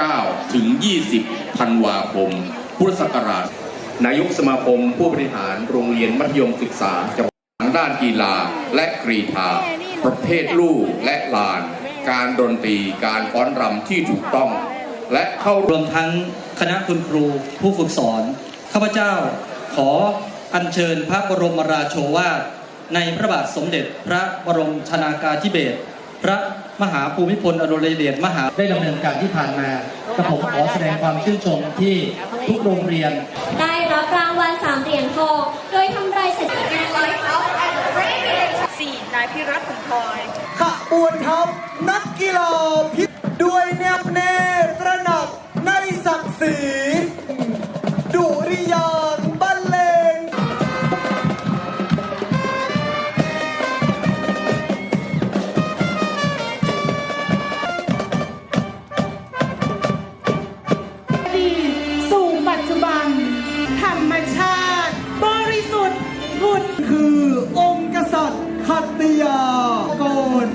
9 ถึง 20 ธันวาคม พุทธศักราช นายกสมาคมผู้บริหารโรงเรียนมัธยมศึกษาจังหวัดทางด้านกีฬาและกรีธา ประเภทลู่และลาน การดนตรีการฟ้อนรำที่ถูกต้อง และเข้ารรวมทั้งคณะคุณครูผู้ฝึกสอน ข้าพเจ้าขออัญเชิญพระบรมราโชวาทในพระบาทสมเด็จพระบรมชนากาธิเบศรพระ มหาภูมิพลอดุลยเดชมหาได้ดำเนินการที่ผ่านมากระผมขอแสดงความชื่นชมที่ทุกโรงเรียน ได้รับรางวัลสามเหรียญทองโดยทำลายสถิติสี่นายพิรัตน์ผงพลอยขบวนทัพนักกีฬาพิษด้วยแนบแน่ คือ องค์กษัตริย์ขัตติยากร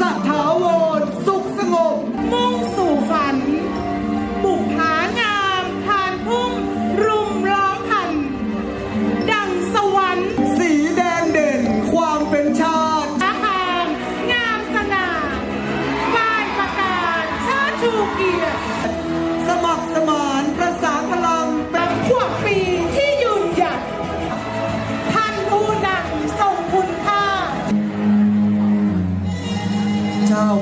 สัทธาวรสุขสงบ มุ่งสู่ฝัน บุกผางามผ่านพุ่มรุมล้อมพัน ดังสวรรค์สีแดงเด่นความเป็นชาติอาหารงามสง่าป้ายประกาศชาติชูเกียรติ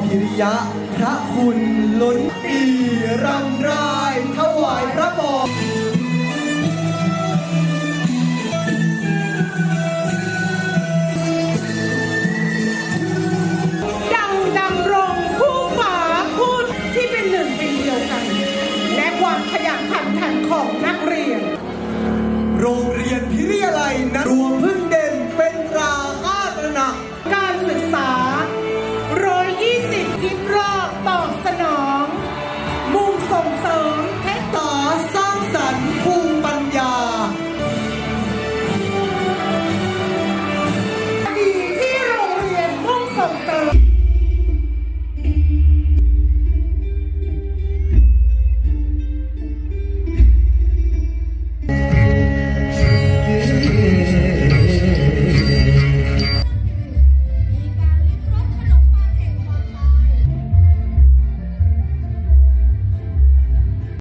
พิริยะ พระคุณล้นปีรำรายถวายพระบรดังดำรงคู่ฝาพูดที่เป็นหนึ่งเป็นเดียวกันและวามขยันขันแข็งของนักเรียนโรงเรียน